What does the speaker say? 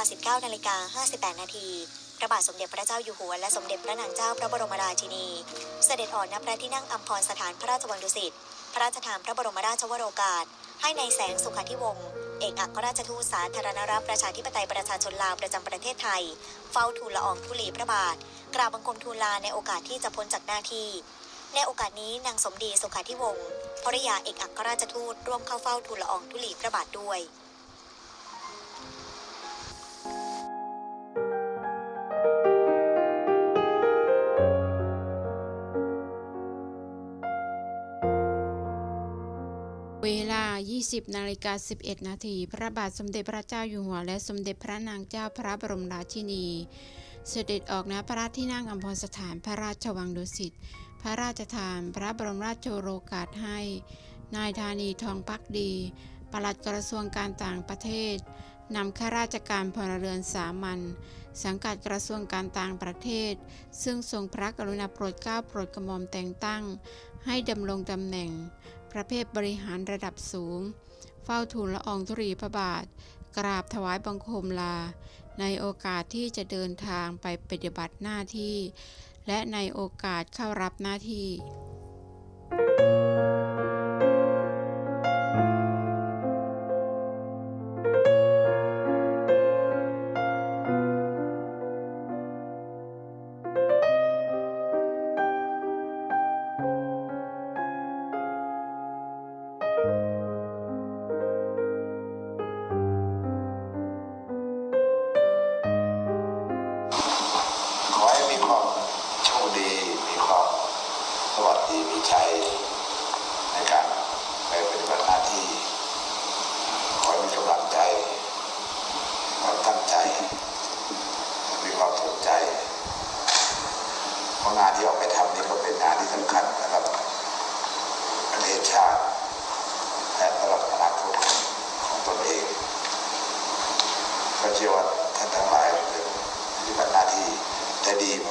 า 19นาฬิกา58 นาทีพระบาทสมเด็จพระเจ้าอยู่หัวและสมเด็จพระนางเจ้าพระบรมราชินี เสด็จออกณพระที่นั่งอัมพรสถานพระราชวังดุสิต พระราชทานพระบรมราชวโรกาส ให้ในายแสงสุขาธิวงศ์เอกอัครราชทูตสาธารณรัฐประชาธิปไตยประชาชนลาวประจำประเทศไทย เฝ้าทูลละอองธุลีพระบาท กราบบังคมทูลลาในโอกาสที่จะพ้นจากหน้าที่ ในโอกาสนี้นางสมดีสุขาธิวงศ์ภริยาเอกอัครราชทูตร่วมเข้าเฝ้าทูลละอองธุลีพระบาทด้วย เวลา 20 นาฬิกา 11 นาที พระบาทสมเด็จพระเจ้าอยู่หัว และสมเด็จพระนางเจ้าพระบรมราชินี เสด็จออกณพระราชที่นั่งอัมพรสถานพระราชวังดุสิต พระราชทาน พระบรมราชโอรกาสให้ นายธานีทองพักดี ปลัดกระทรวงการต่างประเทศ นำข้าราชการพลเรือนสามัญ สังกัดกระทรวงการต่างประเทศ ซึ่งทรงพระกรุณาโปรดเกล้าโปรดกระหม่อมแต่งตั้ง ให้ดำรงตำแหน่ง ประเภทบริหารระดับสูง เฝ้าทูลละอองธุรีพระบาท กราบถวายบังคมลา ในโอกาสที่จะเดินทางไปปฏิบัติหน้าที่ และในโอกาสเข้ารับหน้าที่ ความโชคดี มีความสวัสดีมีชัยในการไปปฏิบัติหน้าที่ขอให้มีกำลังใจความตั้งใจ มีความสนใจเพราะงานที่ออกไปทำนี่ก็เป็นงานที่สำคัญนะครับประเทศชาติและตลอดอนาคตของตนเองก็เชื่อว่าท่านทั้งหลาย heavy,